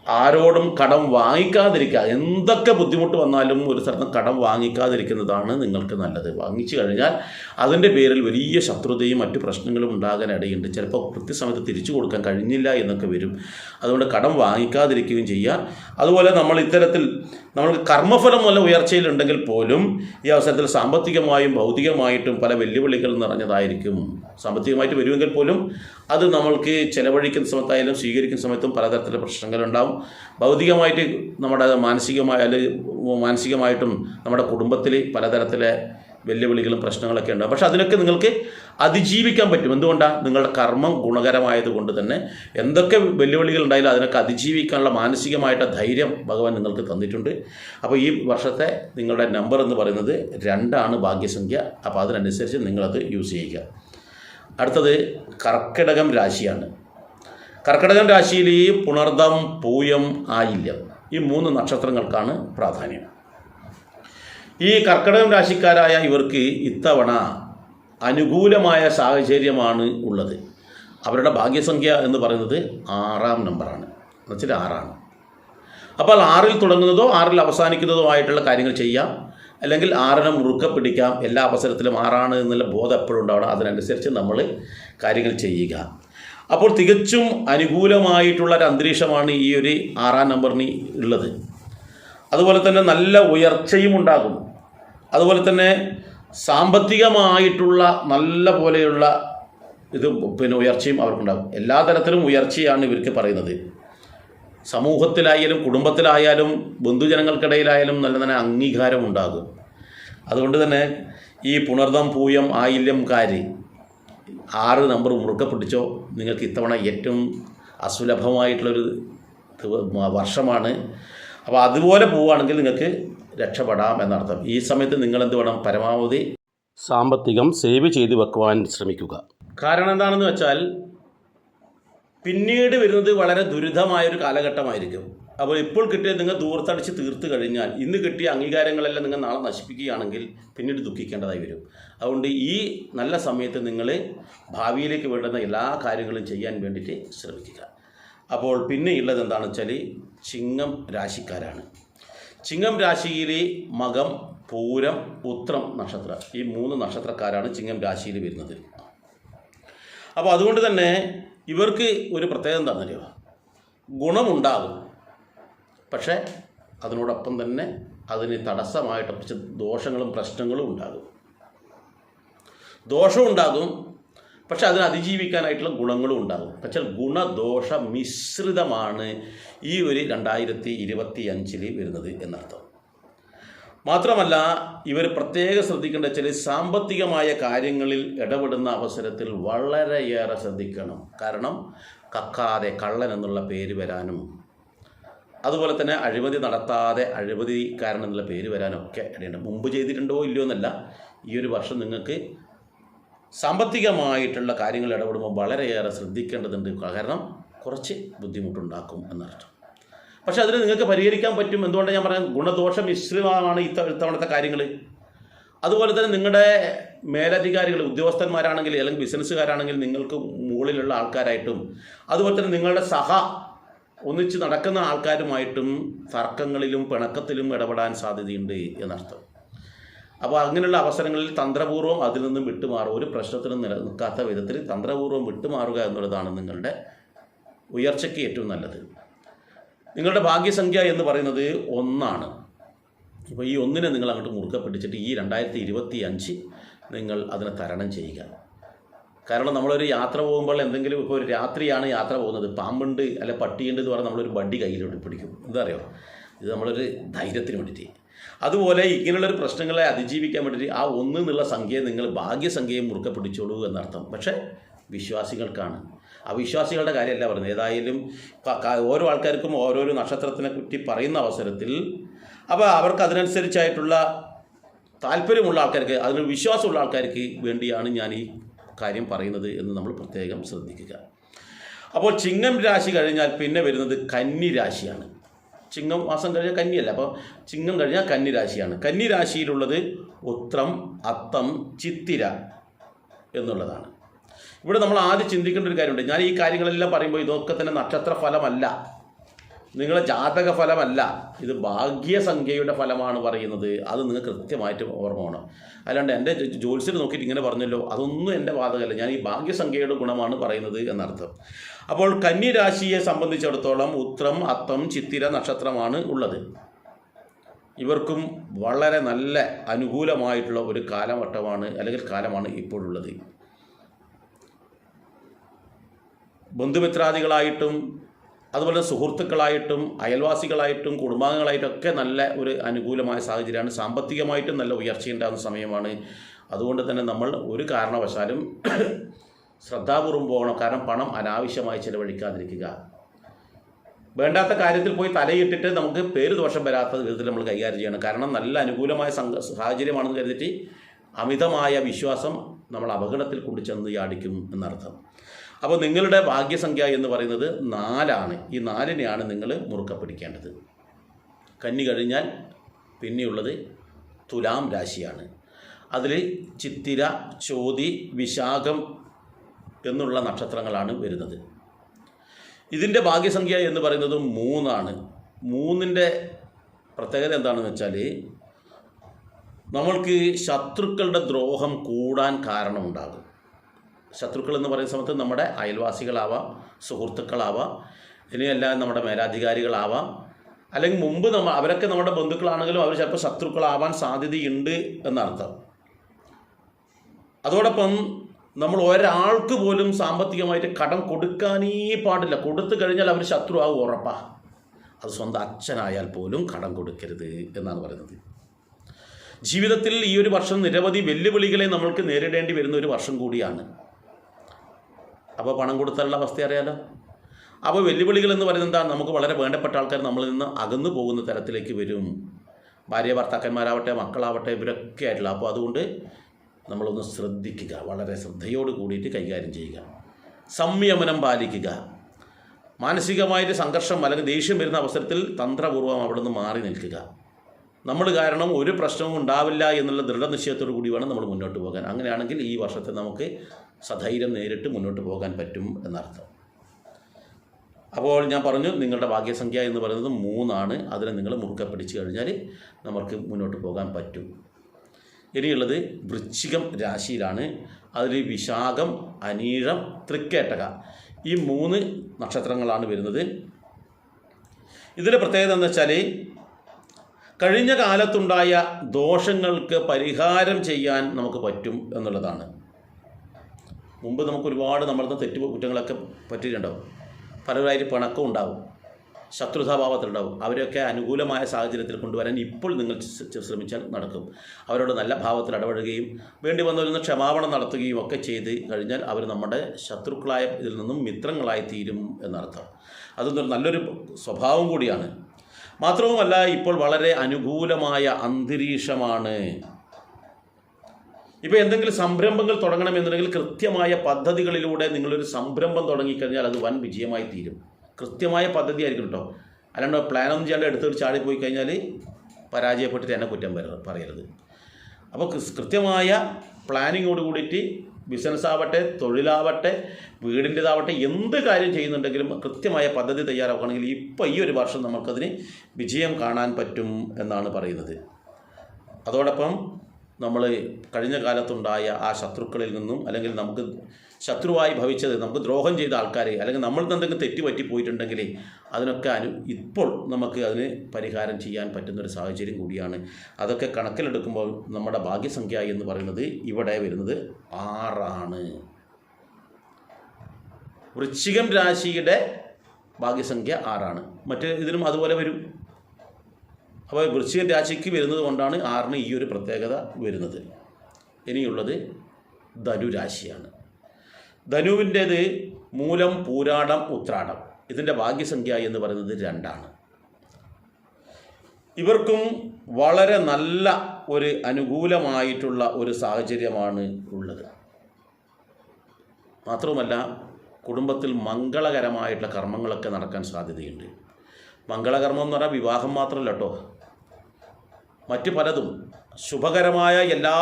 ആരോടും കടം വാങ്ങിക്കാതിരിക്കുക. എന്തൊക്കെ ബുദ്ധിമുട്ട് വന്നാലും ഒരു സ്ഥലത്തും കടം വാങ്ങിക്കാതിരിക്കുന്നതാണ് നിങ്ങൾക്ക് നല്ലത്. വാങ്ങിച്ചു കഴിഞ്ഞാൽ അതിന്റെ പേരിൽ വലിയ ശത്രുതയും മറ്റു പ്രശ്നങ്ങളും ഉണ്ടാകാൻ ഇടയുണ്ട്. ചിലപ്പോൾ കൃത്യസമയത്ത് തിരിച്ചു കൊടുക്കാൻ കഴിഞ്ഞില്ല എന്നൊക്കെ വരും. അതുകൊണ്ട് കടം വാങ്ങിക്കാതിരിക്കുകയും ചെയ്യുക. അതുപോലെ നമ്മൾ ഇത്തരത്തിൽ നമ്മൾക്ക് കർമ്മഫലം വല്ല ഉയർച്ചയിലുണ്ടെങ്കിൽ പോലും ഈ അവസരത്തിൽ സാമ്പത്തികമായും ഭൗതികമായിട്ടും പല വെല്ലുവിളികൾ നിറഞ്ഞതായിരിക്കും. സാമ്പത്തികമായിട്ട് വരുമെങ്കിൽ പോലും അത് നമ്മൾക്ക് ചിലവഴിക്കുന്ന സമയത്തായാലും സ്വീകരിക്കുന്ന സമയത്തും പലതരത്തിലുള്ള പ്രശ്നങ്ങളുണ്ടാവും ഭൗതികമായിട്ട് നമ്മുടെ മാനസികമായ അല്ലെങ്കിൽ മാനസികമായിട്ടും നമ്മുടെ കുടുംബത്തിൽ പലതരത്തിലെ വെല്ലുവിളികളും പ്രശ്നങ്ങളൊക്കെ ഉണ്ട്. പക്ഷെ അതിനൊക്കെ നിങ്ങൾക്ക് അതിജീവിക്കാൻ പറ്റും. എന്തുകൊണ്ടാണ് നിങ്ങളുടെ കർമ്മം ഗുണകരമായത് കൊണ്ട് തന്നെ എന്തൊക്കെ വെല്ലുവിളികൾ ഉണ്ടായാലും അതിനൊക്കെ അതിജീവിക്കാനുള്ള മാനസികമായിട്ട് ധൈര്യം ഭഗവാൻ നിങ്ങൾക്ക് തന്നിട്ടുണ്ട്. അപ്പോൾ ഈ വർഷത്തെ നിങ്ങളുടെ നമ്പർ എന്ന് പറയുന്നത് രണ്ടാണ് ഭാഗ്യസംഖ്യ. അപ്പോൾ അതിനനുസരിച്ച് നിങ്ങളത് യൂസ് ചെയ്യുക. അടുത്തത് കർക്കിടകം രാശിയാണ്. കർക്കിടകം രാശിയിൽ ഈ പുണർദം പൂയം ആയില്യം ഈ മൂന്ന് നക്ഷത്രങ്ങൾക്കാണ് പ്രാധാന്യം. ഈ കർക്കിടകം രാശിക്കാരായ ഇവർക്ക് ഇത്തവണ അനുകൂലമായ സാഹചര്യമാണ് ഉള്ളത്. അവരുടെ ഭാഗ്യസംഖ്യ എന്ന് പറയുന്നത് ആറാം നമ്പറാണ്. എന്നുവെച്ചാൽ ആറാണ്. അപ്പോൾ ആറിൽ തുടങ്ങുന്നതോ ആറിൽ അവസാനിക്കുന്നതോ ആയിട്ടുള്ള കാര്യങ്ങൾ ചെയ്യാം. അല്ലെങ്കിൽ ആറിനെ മുറുക്കെ പിടിക്കാം. എല്ലാ അവസരത്തിലും ആറാണ് എന്നുള്ള ബോധം എപ്പോഴും ഉണ്ടാവണം. അതിനനുസരിച്ച് നമ്മൾ കാര്യങ്ങൾ ചെയ്യുക. അപ്പോൾ തികച്ചും അനുകൂലമായിട്ടുള്ള ഒരു അന്തരീക്ഷമാണ് ഈ ഒരു ആറാം നമ്പറിന് ഉള്ളത്. അതുപോലെ തന്നെ നല്ല ഉയർച്ചയും ഉണ്ടാകും അതുപോലെ തന്നെ സാമ്പത്തികമായിട്ടുള്ള നല്ല പോലെയുള്ള ഇത് പിന്നെ ഉയർച്ചയും അവർക്കുണ്ടാകും. എല്ലാ തരത്തിലും ഉയർച്ചയാണ് ഇവർക്ക് പറയുന്നത്. സമൂഹത്തിലായാലും കുടുംബത്തിലായാലും ബന്ധുജനങ്ങൾക്കിടയിലായാലും നല്ല നല്ല അംഗീകാരം ഉണ്ടാകും. അതുകൊണ്ട് തന്നെ ഈ പുണർദം പൂയം ആയില്യം കാരി ആറ് നമ്പർ മുറുക്കെ പിടിച്ചോ നിങ്ങൾക്ക് ഇത്തവണ ഏറ്റവും അസുലഭമായിട്ടുള്ളൊരു വർഷമാണ്. അപ്പോൾ അതുപോലെ പോവുകയാണെങ്കിൽ നിങ്ങൾക്ക് രക്ഷപ്പെടാം എന്നർത്ഥം. ഈ സമയത്ത് നിങ്ങൾ എന്ത് വേണം? പരമാവധി സാമ്പത്തികം സേവ് ചെയ്ത് വെക്കുവാൻ ശ്രമിക്കുക. കാരണം എന്താണെന്ന് വെച്ചാൽ പിന്നീട് വരുന്നത് വളരെ ദുരിതമായൊരു കാലഘട്ടമായിരിക്കും. അപ്പോൾ ഇപ്പോൾ കിട്ടിയത് നിങ്ങൾ ദൂരത്തടിച്ച് തീർത്ത് കഴിഞ്ഞാൽ ഇന്ന് കിട്ടിയ അംഗീകാരങ്ങളെല്ലാം നിങ്ങൾ നാളെ നശിപ്പിക്കുകയാണെങ്കിൽ പിന്നീട് ദുഃഖിക്കേണ്ടതായി വരും. അതുകൊണ്ട് ഈ നല്ല സമയത്ത് നിങ്ങൾ ഭാവിയിലേക്ക് വേണ്ടുന്ന എല്ലാ കാര്യങ്ങളും ചെയ്യാൻ വേണ്ടിയിട്ട് ശ്രമിക്കുക. അപ്പോൾ പിന്നെ ഉള്ളത് എന്താണെന്ന് വെച്ചാൽ ചിങ്ങം രാശിക്കാരാണ്. ചിങ്ങം രാശിയിലെ മകം പൂരം ഉത്രം നക്ഷത്രം ഈ മൂന്ന് നക്ഷത്രക്കാരാണ് ചിങ്ങം രാശിയിൽ വരുന്നത്. അപ്പോൾ അതുകൊണ്ട് തന്നെ ഇവർക്ക് ഒരു പ്രത്യേകത എന്താണെന്നറിയോ ഗുണമുണ്ടാകും. പക്ഷേ അതിനോടൊപ്പം തന്നെ അതിന് തടസ്സമായിട്ട് കുറച്ച് ദോഷങ്ങളും പ്രശ്നങ്ങളും ഉണ്ടാകും. ദോഷവും ഉണ്ടാകും പക്ഷെ അതിനെ അതിജീവിക്കാനായിട്ടുള്ള ഗുണങ്ങളും ഉണ്ടാകും. പക്ഷേ ഗുണദോഷ മിശ്രിതമാണ് ഈ ഒരു രണ്ടായിരത്തി ഇരുപത്തി അഞ്ചിൽ വരുന്നത് എന്നർത്ഥം. മാത്രമല്ല ഇവർ പ്രത്യേകം ശ്രദ്ധിക്കേണ്ട ചില സാമ്പത്തികമായ കാര്യങ്ങളിൽ ഇടപെടുന്ന അവസരത്തിൽ വളരെയേറെ ശ്രദ്ധിക്കണം. കാരണം കക്കാതെ കള്ളൻ എന്നുള്ള പേര് വരാനും അതുപോലെ തന്നെ അഴിമതി നടത്താതെ അഴിമതിക്കാരൻ എന്നുള്ള പേര് വരാനൊക്കെ ഇടയുണ്ട്. മുമ്പ് ചെയ്തിട്ടുണ്ടോ ഇല്ലയോ എന്നല്ല. ഈ ഒരു വർഷം നിങ്ങൾക്ക് സാമ്പത്തികമായിട്ടുള്ള കാര്യങ്ങൾ ഇടപെടുമ്പോൾ വളരെയേറെ ശ്രദ്ധിക്കേണ്ടതുണ്ട്. കാരണം കുറച്ച് ബുദ്ധിമുട്ടുണ്ടാക്കും എന്നർത്ഥം. പക്ഷെ അതിന് നിങ്ങൾക്ക് പരിഹരിക്കാൻ പറ്റും. എന്തുകൊണ്ടാണ് ഞാൻ പറയാൻ ഗുണദോഷ മിശ്രിതമാണ് ഇത്ത ഇത്തവണത്തെ കാര്യങ്ങൾ അതുപോലെ തന്നെ നിങ്ങളുടെ മേലധികാരികൾ ഉദ്യോഗസ്ഥന്മാരാണെങ്കിൽ അല്ലെങ്കിൽ ബിസിനസ്സുകാരാണെങ്കിൽ നിങ്ങൾക്ക് മുകളിലുള്ള ആൾക്കാരായിട്ടും അതുപോലെ തന്നെ നിങ്ങളുടെ സഹ ഒന്നിച്ച് നടക്കുന്ന ആൾക്കാരുമായിട്ടും തർക്കങ്ങളിലും പിണക്കത്തിലും ഇടപെടാൻ സാധ്യതയുണ്ട് എന്നർത്ഥം. അപ്പോൾ അങ്ങനെയുള്ള അവസരങ്ങളിൽ തന്ത്രപൂർവം അതിൽ നിന്നും വിട്ടുമാറുക ഒരു പ്രശ്നത്തിനും നിലനിൽക്കാത്ത വിധത്തിൽ തന്ത്രപൂർവം വിട്ടുമാറുക എന്നുള്ളതാണ് നിങ്ങളുടെ ഉയർച്ചയ്ക്ക് ഏറ്റവും നല്ലത്. നിങ്ങളുടെ ഭാഗ്യസംഖ്യ എന്ന് പറയുന്നത് ഒന്നാണ്. അപ്പോൾ ഈ ഒന്നിനെ നിങ്ങൾ അങ്ങോട്ട് മുറുക്കെ ഈ രണ്ടായിരത്തി ഇരുപത്തി അഞ്ച് നിങ്ങൾ അതിനെ തരണം ചെയ്യുക. കാരണം നമ്മളൊരു യാത്ര പോകുമ്പോൾ എന്തെങ്കിലും ഇപ്പോൾ ഒരു രാത്രിയാണ് യാത്ര പോകുന്നത്. പാമ്പുണ്ട് അല്ലെ പട്ടിയുണ്ട് എന്ന് പറഞ്ഞാൽ നമ്മളൊരു വണ്ടി കയ്യിലോട്ട് പിടിക്കും. എന്താ അറിയോ ഇത് നമ്മളൊരു ധൈര്യത്തിന് വേണ്ടിയിട്ട്. അതുപോലെ ഇങ്ങനെയുള്ളൊരു പ്രശ്നങ്ങളെ അതിജീവിക്കാൻ വേണ്ടിയിട്ട് ആ ഒന്ന് എന്നുള്ള സംഖ്യയെ നിങ്ങൾ ഭാഗ്യസംഖ്യയെ മുറുക്കെ പിടിച്ചോളൂ എന്നർത്ഥം. പക്ഷേ വിശ്വാസികൾക്കാണ്. അവിശ്വാസികളുടെ കാര്യമല്ല പറയുന്നത്. ഏതായാലും ഓരോ ആൾക്കാർക്കും ഓരോരോ നക്ഷത്രത്തിനെ പറ്റി പറയുന്ന അവസരത്തിൽ അപ്പോൾ അവർക്ക് അതിനനുസരിച്ചായിട്ടുള്ള താല്പര്യമുള്ള ആൾക്കാർക്ക് അതിന് വിശ്വാസമുള്ള ആൾക്കാർക്ക് വേണ്ടിയാണ് ഞാൻ ഈ കാര്യം പറയുന്നത് എന്ന് നമ്മൾ പ്രത്യേകം ശ്രദ്ധിക്കുക. അപ്പോൾ ചിങ്ങം രാശി കഴിഞ്ഞാൽ പിന്നെ വരുന്നത് കന്നി രാശിയാണ്. ചിങ്ങം മാസം കഴിഞ്ഞാൽ കന്നിയല്ല അപ്പോൾ ചിങ്ങം കഴിഞ്ഞാൽ കന്നി രാശിയാണ്. കന്നി രാശിയിലുള്ളത് ഉത്രം അത്തം ചിത്തിര എന്നുള്ളതാണ്. ഇവിടെ നമ്മൾ ആദ്യം ചിന്തിക്കേണ്ട ഒരു കാര്യമുണ്ട്. ഞാൻ ഈ കാര്യങ്ങളെല്ലാം പറയുമ്പോൾ ഇതൊക്കെ തന്നെ നക്ഷത്ര ഫലമല്ല നിങ്ങളെ ജാതക ഫലമല്ല. ഇത് ഭാഗ്യസംഖ്യയുടെ ഫലമാണ് പറയുന്നത്. അത് നിങ്ങൾ കൃത്യമായിട്ട് ഓർമ്മ വേണം. അല്ലാണ്ട് എന്റെ ജോത്സ്യർ നോക്കിയിട്ട് ഇങ്ങനെ പറഞ്ഞല്ലോ. അതൊന്നും എന്റെ ബാധകമല്ല ഞാൻ ഈ ഭാഗ്യസംഖ്യയുടെ ഗുണമാണ് പറയുന്നത് എന്നർത്ഥം. അപ്പോൾ കന്നി രാശിയെ സംബന്ധിച്ചിടത്തോളം ഉത്രം അത്തം ചിത്തിര നക്ഷത്രമാണ് ഉള്ളത്. ഇവർക്കും വളരെ നല്ല അനുകൂലമായിട്ടുള്ള ഒരു കാലവട്ടമാണ് അല്ലെങ്കിൽ കാലമാണ് ഇപ്പോഴുള്ളത്. ബന്ധുമിത്രാദികളായിട്ടും അതുപോലെ സുഹൃത്തുക്കളായിട്ടും അയൽവാസികളായിട്ടും കുടുംബാംഗങ്ങളായിട്ടും ഒക്കെ നല്ല ഒരു അനുകൂലമായ സാഹചര്യമാണ്. സാമ്പത്തികമായിട്ടും നല്ല ഉയർച്ചയുണ്ടാകുന്ന സമയമാണ്. അതുകൊണ്ട് തന്നെ നമ്മൾ ഒരു കാരണവശാലും ശ്രദ്ധാപൂർവം പോകണം. കാരണം പണം അനാവശ്യമായി ചിലവഴിക്കാതിരിക്കുക. വേണ്ടാത്ത കാര്യത്തിൽ പോയി തലയിട്ടിട്ട് നമുക്ക് പേര് ദോഷം വരാത്ത വിധത്തിൽ നമ്മൾ കൈകാര്യം ചെയ്യണം. കാരണം നല്ല അനുകൂലമായ സാഹചര്യമാണെന്ന് കരുതിയിട്ട് അമിതമായ വിശ്വാസം നമ്മൾ അപകടത്തിൽ കൊണ്ടു ചെന്ന് എന്നർത്ഥം. അപ്പോൾ നിങ്ങളുടെ ഭാഗ്യസംഖ്യ എന്ന് പറയുന്നത് നാലാണ്. ഈ നാലിനെയാണ് നിങ്ങൾ മുറുക്ക പിടിക്കേണ്ടത് കന്നി കഴിഞ്ഞാൽ പിന്നെയുള്ളത് തുലാം രാശിയാണ്. അതിൽ ചിത്തിര ചോതി വിശാഖം എന്നുള്ള നക്ഷത്രങ്ങളാണ് വരുന്നത്. ഇതിന്റെ ഭാഗ്യസംഖ്യ എന്ന് പറയുന്നത് മൂന്നാണ്. മൂന്നിന്റെ പ്രത്യേകത എന്താണെന്ന് വെച്ചാൽ നമ്മൾക്ക് ശത്രുക്കളുടെ ദ്രോഹം കൂടാൻ കാരണമുണ്ടാകും. ശത്രുക്കൾ എന്ന് പറയുന്ന സമയത്ത് നമ്മുടെ അയൽവാസികളാവാം സുഹൃത്തുക്കളാവാം ഇനിയല്ല നമ്മുടെ മേലാധികാരികളാവാം. അല്ലെങ്കിൽ മുമ്പ് നമ്മ അവരൊക്കെ നമ്മുടെ ബന്ധുക്കളാണെങ്കിലും അവർ ചിലപ്പോൾ ശത്രുക്കളാവാൻ സാധ്യതയുണ്ട് എന്നർത്ഥം. അതോടൊപ്പം നമ്മൾ ഒരാൾക്ക് പോലും സാമ്പത്തികമായിട്ട് കടം കൊടുക്കാനേ പാടില്ല. കൊടുത്തു കഴിഞ്ഞാൽ അവർ ശത്രു ആവും ഉറപ്പാ. അത് സ്വന്തം അച്ഛനായാൽ പോലും കടം കൊടുക്കരുത് എന്നാണ് പറയുന്നത്. ജീവിതത്തിൽ ഈ ഒരു വർഷം നിരവധി വെല്ലുവിളികളെ നമ്മൾക്ക് നേരിടേണ്ടി വരുന്ന ഒരു വർഷം കൂടിയാണ്. അപ്പോൾ പണം കൊടുത്താലുള്ള അവസ്ഥ അറിയാലോ? അപ്പോൾ വെല്ലുവിളികൾ എന്ന് പറയുന്നത് എന്താ? നമുക്ക് വളരെ വേണ്ടപ്പെട്ട ആൾക്കാർ നമ്മളിൽ നിന്ന് അകന്നു പോകുന്ന തരത്തിലേക്ക് വരും. ഭാര്യ ഭർത്താക്കന്മാരാവട്ടെ മക്കളാവട്ടെ ഇവരൊക്കെ ആയിട്ടുള്ള. അപ്പോൾ അതുകൊണ്ട് നമ്മളൊന്ന് ശ്രദ്ധിക്കുക. വളരെ ശ്രദ്ധയോട് കൂടിയിട്ട് കൈകാര്യം ചെയ്യുക. സംയമനം പാലിക്കുക. മാനസികമായിട്ട് സംഘർഷം അല്ലെങ്കിൽ ദേഷ്യം വരുന്ന അവസരത്തിൽ തന്ത്രപൂർവം അവിടെ നിന്ന് മാറി നിൽക്കുക. നമ്മൾ കാരണം ഒരു പ്രശ്നവും ഉണ്ടാവില്ല എന്നുള്ള ദൃഢനിശ്ചയത്തോടു കൂടി വേണം നമ്മൾ മുന്നോട്ട് പോകാൻ. അങ്ങനെയാണെങ്കിൽ ഈ വർഷത്തെ നമുക്ക് സധൈര്യം നേരിട്ട് മുന്നോട്ട് പോകാൻ പറ്റും എന്നർത്ഥം. അപ്പോൾ ഞാൻ പറഞ്ഞു നിങ്ങളുടെ ഭാഗ്യസംഖ്യ എന്ന് പറയുന്നത് മൂന്നാണ്. അതിനെ നിങ്ങൾ മുറുക്കെ പിടിച്ചു കഴിഞ്ഞാൽ നമുക്ക് മുന്നോട്ട് പോകാൻ പറ്റും. ഇനിയുള്ളത് വൃശ്ചികം രാശിയിലാണ്. അതിൽ വിശാഖം അനീഴം തൃക്കേട്ടക ഈ മൂന്ന് നക്ഷത്രങ്ങളാണ് വരുന്നത്. ഇതിന്റെ പ്രത്യേകത എന്ന് വെച്ചാൽ കഴിഞ്ഞ കാലത്തുണ്ടായ ദോഷങ്ങൾക്ക് പരിഹാരം ചെയ്യാൻ നമുക്ക് പറ്റും എന്നുള്ളതാണ്. മുമ്പ് നമുക്ക് ഒരുപാട് നമ്മളുടെ തെറ്റ് കുറ്റങ്ങളൊക്കെ പറ്റിയിട്ടുണ്ടാവും. പലരായിട്ട് പിണക്കം ഉണ്ടാവും. ശത്രുതാഭാവത്തിലുണ്ടാവും. അവരെയൊക്കെ അനുകൂലമായ സാഹചര്യത്തിൽ കൊണ്ടുവരാൻ ഇപ്പോൾ നിങ്ങൾ ശ്രമിച്ചാൽ നടക്കും. അവരോട് നല്ല ഭാവത്തിൽ ഇടപെടുകയും വേണ്ടി വന്നവരിൽ ക്ഷമാപണം നടത്തുകയും ഒക്കെ ചെയ്ത് കഴിഞ്ഞാൽ അവർ നമ്മുടെ ശത്രുക്കളായ ഇതിൽ നിന്നും മിത്രങ്ങളായി തീരും എന്നർത്ഥം. അതൊന്നൊരു നല്ലൊരു സ്വഭാവം കൂടിയാണ്. മാത്രവുമല്ല ഇപ്പോൾ വളരെ അനുകൂലമായ അന്തരീക്ഷമാണ്. ഇപ്പോൾ എന്തെങ്കിലും സംരംഭങ്ങൾ തുടങ്ങണമെന്നുണ്ടെങ്കിൽ കൃത്യമായ പദ്ധതികളിലൂടെ നിങ്ങളൊരു സംരംഭം തുടങ്ങിക്കഴിഞ്ഞാൽ അത് വൻ വിജയമായി തീരും. കൃത്യമായ പദ്ധതി ആയിരിക്കും കേട്ടോ അല്ലാണ്ട് പ്ലാനൊന്നും ചെയ്യാണ്ട് എടുത്തൊരു പോയി കഴിഞ്ഞാൽ പരാജയപ്പെട്ടിട്ട് എന്നെ കുറ്റം പറ- പറയരുത്. അപ്പോൾ കൃത്യമായ പ്ലാനിങ്ങോട് കൂടിയിട്ട് ബിസിനസ് ആവട്ടെ തൊഴിലാവട്ടെ വീടിന്റെതാവട്ടെ എന്ത് കാര്യം ചെയ്യുന്നുണ്ടെങ്കിലും കൃത്യമായ പദ്ധതി തയ്യാറാക്കുകയാണെങ്കിൽ ഇപ്പോൾ ഈ ഒരു വർഷം നമുക്കതിന് വിജയം കാണാൻ പറ്റും എന്നാണ് പറയുന്നത്. അതോടൊപ്പം നമ്മൾ കഴിഞ്ഞ കാലത്തുണ്ടായ ആ ശത്രുക്കളിൽ നിന്നും അല്ലെങ്കിൽ നമുക്ക് ശത്രുവായി ഭവിച്ചത് നമുക്ക് ദ്രോഹം ചെയ്ത ആൾക്കാരെ അല്ലെങ്കിൽ നമ്മൾ എന്തെങ്കിലും തെറ്റ് പറ്റി പോയിട്ടുണ്ടെങ്കിൽ അതിനൊക്കെ അനു ഇപ്പോൾ നമുക്ക് അതിന് പരിഹാരം ചെയ്യാൻ പറ്റുന്നൊരു സാഹചര്യം കൂടിയാണ്. അതൊക്കെ കണക്കിലെടുക്കുമ്പോൾ നമ്മുടെ ഭാഗ്യസംഖ്യ എന്ന് പറയുന്നത് ഇവിടെ വരുന്നത് ആറാണ്. വൃശ്ചികം രാശിയുടെ ഭാഗ്യസംഖ്യ ആറാണ്. മറ്റ് ഇതിനും അതുപോലെ വരും. അപ്പോൾ വൃശ്ചിക രാശിക്ക് വരുന്നത് കൊണ്ടാണ് ആറിന് ഈ ഒരു പ്രത്യേകത വരുന്നത്. ഇനിയുള്ളത് ധനുരാശിയാണ് ധനുവിന്റേത് മൂലം പൂരാടം ഉത്രാടം. ഇതിന്റെ ഭാഗ്യസംഖ്യ എന്ന് പറയുന്നത് രണ്ടാണ്. ഇവർക്കും വളരെ നല്ല ഒരു അനുകൂലമായിട്ടുള്ള ഒരു സാഹചര്യമാണ് ഉള്ളത്. മാത്രവുമല്ല കുടുംബത്തിൽ മംഗളകരമായിട്ടുള്ള കർമ്മങ്ങളൊക്കെ നടക്കാൻ സാധ്യതയുണ്ട്. മംഗളകർമ്മം എന്ന് പറഞ്ഞാൽ വിവാഹം മാത്രമല്ല കേട്ടോ മറ്റ് പലതും. ശുഭകരമായ എല്ലാ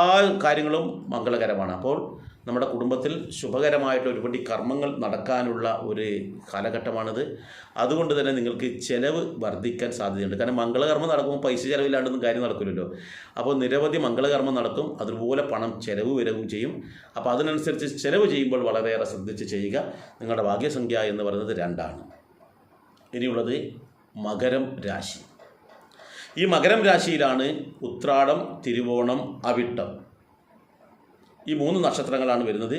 കാര്യങ്ങളും മംഗളകരമാണ്. അപ്പോൾ നമ്മുടെ കുടുംബത്തിൽ ശുഭകരമായിട്ട് ഒരുപടി കർമ്മങ്ങൾ നടക്കാനുള്ള ഒരു കാലഘട്ടമാണിത്. അതുകൊണ്ട് തന്നെ നിങ്ങൾക്ക് ചിലവ് വർദ്ധിക്കാൻ സാധ്യതയുണ്ട്. കാരണം മംഗളകർമ്മം നടക്കുമ്പോൾ പൈസ ചിലവില്ലാണ്ടൊന്നും കാര്യം നടക്കില്ലല്ലോ അപ്പോൾ നിരവധി മംഗളകർമ്മം നടക്കും അതുപോലെ പണം ചിലവ് വരവും ചെയ്യും. അപ്പോൾ അതിനനുസരിച്ച് ചിലവ് ചെയ്യുമ്പോൾ വളരെയേറെ ശ്രദ്ധിച്ച് ചെയ്യുക. നിങ്ങളുടെ ഭാഗ്യസംഖ്യ എന്ന് പറയുന്നത് രണ്ടാണ്. ഇനിയുള്ളത് മകരം രാശി. ഈ മകരം രാശിയിലാണ് ഉത്രാടം തിരുവോണം അവിട്ടം. ഈ മൂന്ന് നക്ഷത്രങ്ങളാണ് വരുന്നത്.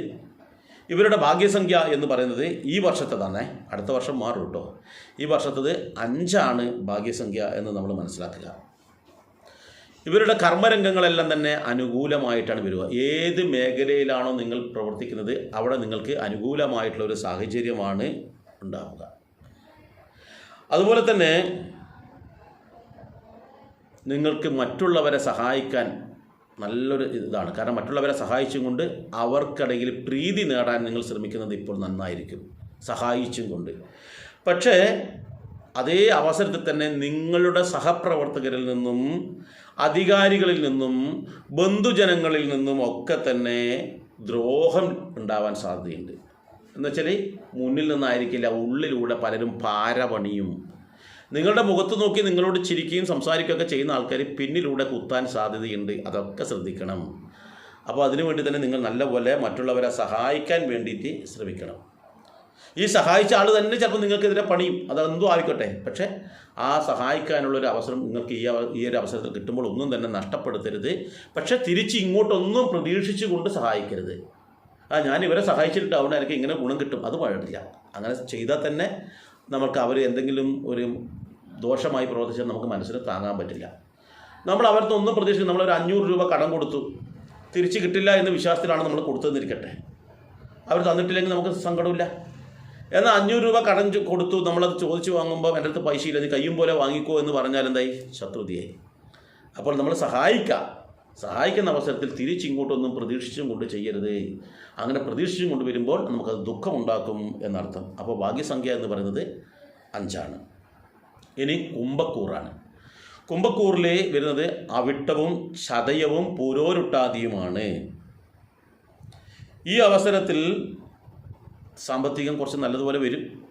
ഇവരുടെ ഭാഗ്യസംഖ്യ എന്ന് പറയുന്നത് ഈ വർഷത്തേതാണ്. അടുത്ത വർഷം മാറും കേട്ടോ ഈ വർഷത്തത് അഞ്ചാണ് ഭാഗ്യസംഖ്യ എന്ന് നമ്മൾ മനസ്സിലാക്കുക. ഇവരുടെ കർമ്മരംഗങ്ങളെല്ലാം തന്നെ അനുകൂലമായിട്ടാണ് വരിക. ഏത് മേഖലയിലാണോ നിങ്ങൾ പ്രവർത്തിക്കുന്നത് അവിടെ നിങ്ങൾക്ക് അനുകൂലമായിട്ടുള്ള ഒരു സാഹചര്യമാണ് ഉണ്ടാവുക. അതുപോലെ തന്നെ നിങ്ങൾക്ക് മറ്റുള്ളവരെ സഹായിക്കാൻ നല്ലൊരു ഇതാണ്. കാരണം മറ്റുള്ളവരെ സഹായിച്ചും കൊണ്ട് അവർക്കിടയിൽ പ്രീതി നേടാൻ നിങ്ങൾ ശ്രമിക്കുന്നത് ഇപ്പോൾ നന്നായിരിക്കും. സഹായിച്ചും കൊണ്ട്. പക്ഷേ അതേ അവസരത്തിൽ തന്നെ നിങ്ങളുടെ സഹപ്രവർത്തകരിൽ നിന്നും അധികാരികളിൽ നിന്നും ബന്ധുജനങ്ങളിൽ നിന്നും ഒക്കെ തന്നെ ദ്രോഹം ഉണ്ടാവാൻ സാധ്യതയുണ്ട്. എന്നുവെച്ചാൽ മുന്നിൽ നിന്നായിരിക്കില്ല ഉള്ളിലൂടെ പലരും പാരപണിയും നിങ്ങളുടെ മുഖത്ത് നോക്കി നിങ്ങളോട് ചിരിക്കുകയും സംസാരിക്കുകയൊക്കെ ചെയ്യുന്ന ആൾക്കാർ പിന്നിലൂടെ കുത്താൻ സാധ്യതയുണ്ട്. അതൊക്കെ ശ്രദ്ധിക്കണം. അപ്പോൾ അതിനു വേണ്ടി തന്നെ നിങ്ങൾ നല്ലപോലെ മറ്റുള്ളവരെ സഹായിക്കാൻ വേണ്ടിയിട്ട് ശ്രമിക്കണം. ഈ സഹായിച്ച ആൾ തന്നെ ചിലപ്പോൾ നിങ്ങൾക്കെതിരെ പണിയും. അതെന്തോ ആയിക്കോട്ടെ. പക്ഷേ ആ സഹായിക്കാനുള്ള ഒരു അവസരം നിങ്ങൾക്ക് ഈ ഈ ഒരു അവസരത്തിൽ കിട്ടുമ്പോൾ ഒന്നും തന്നെ നഷ്ടപ്പെടുത്തരുത്. പക്ഷേ തിരിച്ച് ഇങ്ങോട്ടൊന്നും പ്രതീക്ഷിച്ചുകൊണ്ട് സഹായിക്കരുത്. ആ ഞാൻ ഇവരെ സഹായിച്ചിട്ട് അവിടെ എനിക്ക് ഇങ്ങനെ ഗുണം കിട്ടും. അത് പാടില്ല അങ്ങനെ ചെയ്താൽ തന്നെ നമുക്ക് അവർ എന്തെങ്കിലും ഒരു ദോഷമായി പ്രവർത്തിച്ചാൽ നമുക്ക് മനസ്സിന് താങ്ങാൻ പറ്റില്ല. നമ്മൾ അവരുടെ ഒന്നും പ്രതീക്ഷിക്കും നമ്മളൊരു അഞ്ഞൂറ് രൂപ കടം കൊടുത്തു. തിരിച്ചു കിട്ടില്ല എന്ന വിശ്വാസത്തിലാണ് നമ്മൾ കൊടുത്തതെന്നിരിക്കട്ടെ അവർ തന്നിട്ടില്ലെങ്കിൽ നമുക്ക് സങ്കടമില്ല. എന്നാൽ അഞ്ഞൂറ് രൂപ കടം കൊടുത്തു. നമ്മളത് ചോദിച്ചു വാങ്ങുമ്പോൾ എന്റെ അടുത്ത് പൈസ ഇല്ല നീ കയ്യും പോലെ വാങ്ങിക്കോ എന്ന് പറഞ്ഞാൽ എന്തായി? ശത്രുതിയായി. അപ്പോൾ നമ്മൾ സഹായിക്കാം. സഹായിക്കുന്ന അവസരത്തിൽ തിരിച്ചിങ്ങോട്ടൊന്നും പ്രതീക്ഷിച്ചും കൊണ്ട് ചെയ്യരുത്. അങ്ങനെ പ്രതീക്ഷിച്ചും കൊണ്ട് വരുമ്പോൾ നമുക്കത് ദുഃഖമുണ്ടാക്കും എന്നർത്ഥം. അപ്പോൾ ഭാഗ്യസംഖ്യ എന്ന് പറയുന്നത് അഞ്ചാണ്. ഇനി കുംഭക്കൂറാണ്. കുംഭക്കൂറിൽ വരുന്നത് അവിട്ടവും ചതയവും പുരോരുട്ടാതിയുമാണ്. ഈ അവസരത്തിൽ സാമ്പത്തികം കുറച്ച് നല്ലതുപോലെ വരും.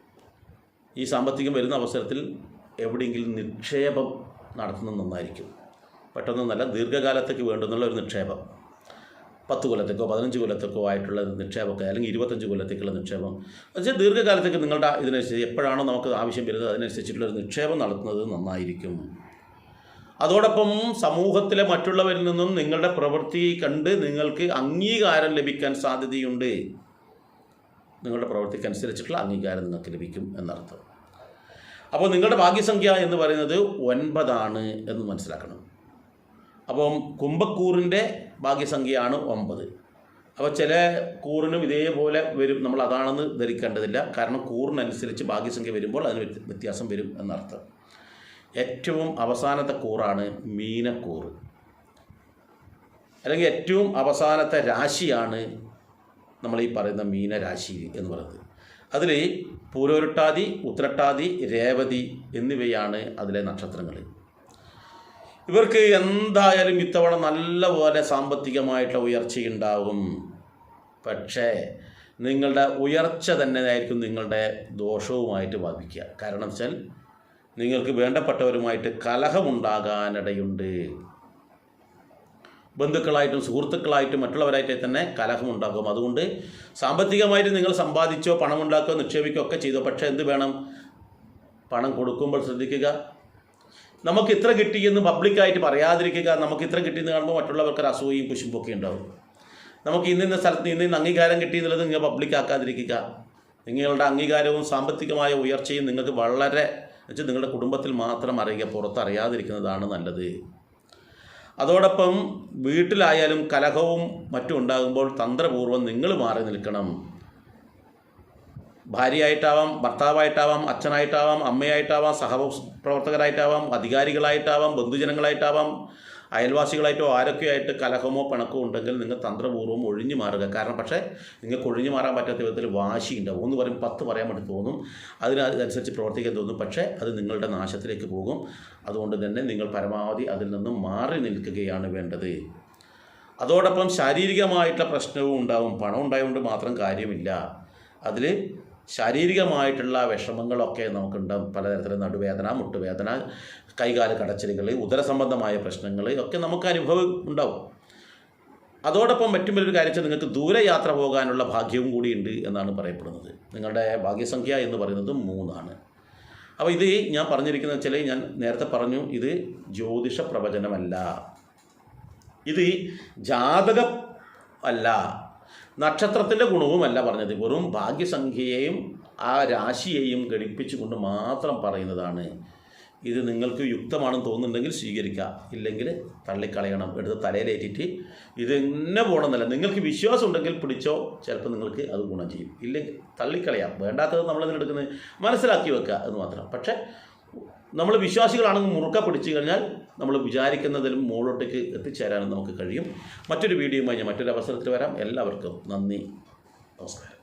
ഈ സാമ്പത്തികം വരുന്ന അവസരത്തിൽ എവിടെയെങ്കിലും നിക്ഷേപം നടത്തുന്നത് നന്നായിരിക്കും. പെട്ടെന്നൊന്നല്ല ദീർഘകാലത്തേക്ക് വേണ്ടുന്നുള്ള ഒരു നിക്ഷേപം. പത്ത് കൊല്ലത്തേക്കോ പതിനഞ്ച് കൊല്ലത്തേക്കോ ആയിട്ടുള്ള നിക്ഷേപമൊക്കെ അല്ലെങ്കിൽ ഇരുപത്തഞ്ച് കൊല്ലത്തേക്കുള്ള നിക്ഷേപം. എന്നുവെച്ചാൽ ദീർഘകാലത്തേക്ക് നിങ്ങളുടെ ഇതിനനുസരിച്ച് എപ്പോഴാണോ നമുക്ക് ആവശ്യം വരുന്നത് അതിനനുസരിച്ചിട്ടുള്ള ഒരു നിക്ഷേപം നടത്തുന്നത് നന്നായിരിക്കും. അതോടൊപ്പം സമൂഹത്തിലെ മറ്റുള്ളവരിൽ നിന്നും നിങ്ങളുടെ പ്രവൃത്തി കണ്ട് നിങ്ങൾക്ക് അംഗീകാരം ലഭിക്കാൻ സാധ്യതയുണ്ട്. നിങ്ങളുടെ പ്രവൃത്തിക്കനുസരിച്ചിട്ടുള്ള അംഗീകാരം നിങ്ങൾക്ക് ലഭിക്കും എന്നർത്ഥം. അപ്പോൾ നിങ്ങളുടെ ഭാഗ്യസംഖ്യ എന്ന് പറയുന്നത് ഒൻപതാണ് എന്ന് മനസ്സിലാക്കണം. അപ്പം കുംഭക്കൂറിന്റെ ഭാഗ്യസംഖ്യയാണ് ഒമ്പത്. അപ്പോൾ ചില കൂറിനും ഇതേപോലെ വരും. നമ്മൾ അതാണെന്ന് ധരിക്കേണ്ടതില്ല. കാരണം കൂറിനനുസരിച്ച് ഭാഗ്യസംഖ്യ വരുമ്പോൾ അതിന് വ്യത്യാസം വരും എന്നർത്ഥം. ഏറ്റവും അവസാനത്തെ കൂറാണ് മീനക്കൂറ്. അല്ലെങ്കിൽ ഏറ്റവും അവസാനത്തെ രാശിയാണ് നമ്മൾ ഈ പറയുന്ന മീനരാശി എന്ന് പറയുന്നത്. അതിൽ പൂരോരുട്ടാതി ഉത്രട്ടാതി രേവതി എന്നിവയാണ് അതിലെ നക്ഷത്രങ്ങൾ. ഇവർക്ക് എന്തായാലും ഇത്തവണ നല്ലപോലെ സാമ്പത്തികമായിട്ടുള്ള ഉയർച്ചയുണ്ടാകും. പക്ഷേ നിങ്ങളുടെ ഉയർച്ച തന്നെ ആയിരിക്കും നിങ്ങളുടെ ദോഷവുമായിട്ട് ബാധിക്കുക. കാരണം വെച്ചാൽ നിങ്ങൾക്ക് വേണ്ടപ്പെട്ടവരുമായിട്ട് കലഹമുണ്ടാകാനിടയുണ്ട്. ബന്ധുക്കളായിട്ടും സുഹൃത്തുക്കളായിട്ടും മറ്റുള്ളവരായിട്ട് തന്നെ കലഹമുണ്ടാകും. അതുകൊണ്ട് സാമ്പത്തികമായിട്ട് നിങ്ങൾ സമ്പാദിച്ചോ പണം ഉണ്ടാക്കുകയോ നിക്ഷേപിക്കുകയോ ഒക്കെ ചെയ്തോ. പക്ഷേ എന്ത് വേണം? പണം കൊടുക്കുമ്പോൾ ശ്രദ്ധിക്കുക. നമുക്ക് ഇത്ര കിട്ടിയെന്ന് പബ്ലിക്കായിട്ട് പറയാതിരിക്കുക നമുക്ക് ഇത്ര കിട്ടിയെന്ന് കാണുമ്പോൾ മറ്റുള്ളവർക്ക് ഒരു അസൂയയും കുശുമ്പൊക്കെ ഉണ്ടാവും. നമുക്ക് ഇന്നിന്ന സ്ഥലത്ത് ഇന്ന് ഇന്ന് അംഗീകാരം കിട്ടി എന്നുള്ളത് നിങ്ങൾ പബ്ലിക്കാക്കാതിരിക്കുക നിങ്ങളുടെ അംഗീകാരവും സാമ്പത്തികമായ ഉയർച്ചയും നിങ്ങൾക്ക് വളരെ വെച്ചാൽ നിങ്ങളുടെ കുടുംബത്തിൽ മാത്രം അറിയുക പുറത്തറിയാതിരിക്കുന്നതാണ് നല്ലത്. അതോടൊപ്പം വീട്ടിലായാലും കലഹവും മറ്റും ഉണ്ടാകുമ്പോൾ തന്ത്രപൂർവം നിങ്ങൾ മാറി നിൽക്കണം. ഭാര്യയായിട്ടാവാം ഭർത്താവായിട്ടാവാം അച്ഛനായിട്ടാവാം അമ്മയായിട്ടാവാം സഹപ്രവർത്തകരായിട്ടാവാം അധികാരികളായിട്ടാവാം ബന്ധുജനങ്ങളായിട്ടാവാം അയൽവാസികളായിട്ടോ ആരൊക്കെയായിട്ട് കലഹമോ പണക്കോ ഉണ്ടെങ്കിൽ നിങ്ങൾ തന്ത്രപൂർവം ഒഴിഞ്ഞു മാറുക. കാരണം പക്ഷേ നിങ്ങൾക്ക് ഒഴിഞ്ഞു മാറാൻ പറ്റാത്ത വിധത്തിൽ വാശിയുണ്ടാവും ഒന്ന് പറയും പത്ത് പറയാൻ വേണ്ടി തോന്നും. അതിനനുസരിച്ച് പ്രവർത്തിക്കാൻ തോന്നും. പക്ഷേ അത് നിങ്ങളുടെ നാശത്തിലേക്ക് പോകും. അതുകൊണ്ട് തന്നെ നിങ്ങൾ പരമാവധി അതിൽ നിന്നും മാറി നിൽക്കുകയാണ് വേണ്ടത്. അതോടൊപ്പം ശാരീരികമായിട്ടുള്ള പ്രശ്നവും ഉണ്ടാവും. പണം ഉണ്ടായതുകൊണ്ട് മാത്രം കാര്യമില്ല. അതിൽ ശാരീരികമായിട്ടുള്ള വിഷമങ്ങളൊക്കെ നമുക്കുണ്ടാവും പലതരത്തിലും നടുവേദന മുട്ടുവേദന കൈകാൽ കടച്ചിലുകൾ ഉദരസംബന്ധമായ പ്രശ്നങ്ങൾ ഒക്കെ നമുക്ക് അനുഭവം ഉണ്ടാവും. അതോടൊപ്പം മറ്റും ഒരു കാര്യം നിങ്ങൾക്ക് ദൂരയാത്ര പോകാനുള്ള ഭാഗ്യവും കൂടിയുണ്ട് എന്നാണ് പറയപ്പെടുന്നത്. നിങ്ങളുടെ ഭാഗ്യസംഖ്യ എന്ന് പറയുന്നത് മൂന്നാണ്. അപ്പോൾ ഇത് ഞാൻ പറഞ്ഞിരിക്കുന്നത് വെച്ചാൽ ഞാൻ നേരത്തെ പറഞ്ഞു ഇത് ജ്യോതിഷ പ്രവചനമല്ല. ഇത് ജാതകം അല്ല. നക്ഷത്രത്തിന്റെ ഗുണവുമല്ല പറഞ്ഞത്. വെറും ഭാഗ്യസംഖ്യയെയും ആ രാശിയെയും ഘടിപ്പിച്ചുകൊണ്ട് മാത്രം പറയുന്നതാണ്. ഇത് നിങ്ങൾക്ക് യുക്തമാണെന്ന് തോന്നുന്നുണ്ടെങ്കിൽ സ്വീകരിക്കുക ഇല്ലെങ്കിൽ തള്ളിക്കളയണം. എടുത്ത് തലയിലേറ്റിട്ട് ഇത് എന്നെ പോകണമെന്നല്ല നിങ്ങൾക്ക് വിശ്വാസം ഉണ്ടെങ്കിൽ പിടിച്ചോ ചിലപ്പോൾ നിങ്ങൾക്ക് അത് ഗുണം ചെയ്യും. ഇല്ലെങ്കിൽ തള്ളിക്കളയാം. വേണ്ടാത്തത് നമ്മളതിനെടുക്കുന്നത് മനസ്സിലാക്കി വെക്കുക എന്ന് മാത്രം. പക്ഷേ നമ്മൾ വിശ്വാസികളാണെങ്കിൽ മുറുക്ക പിടിച്ചു കഴിഞ്ഞാൽ നമ്മൾ വിചാരിക്കുന്നതിലും മുകളിലോട്ടേക്ക് എത്തിച്ചേരാനും നമുക്ക് കഴിയും. മറ്റൊരു വീഡിയോയുമായി ഞാൻ മറ്റൊരു അവസരത്തിൽ വരാം. എല്ലാവർക്കും നന്ദി. നമസ്കാരം.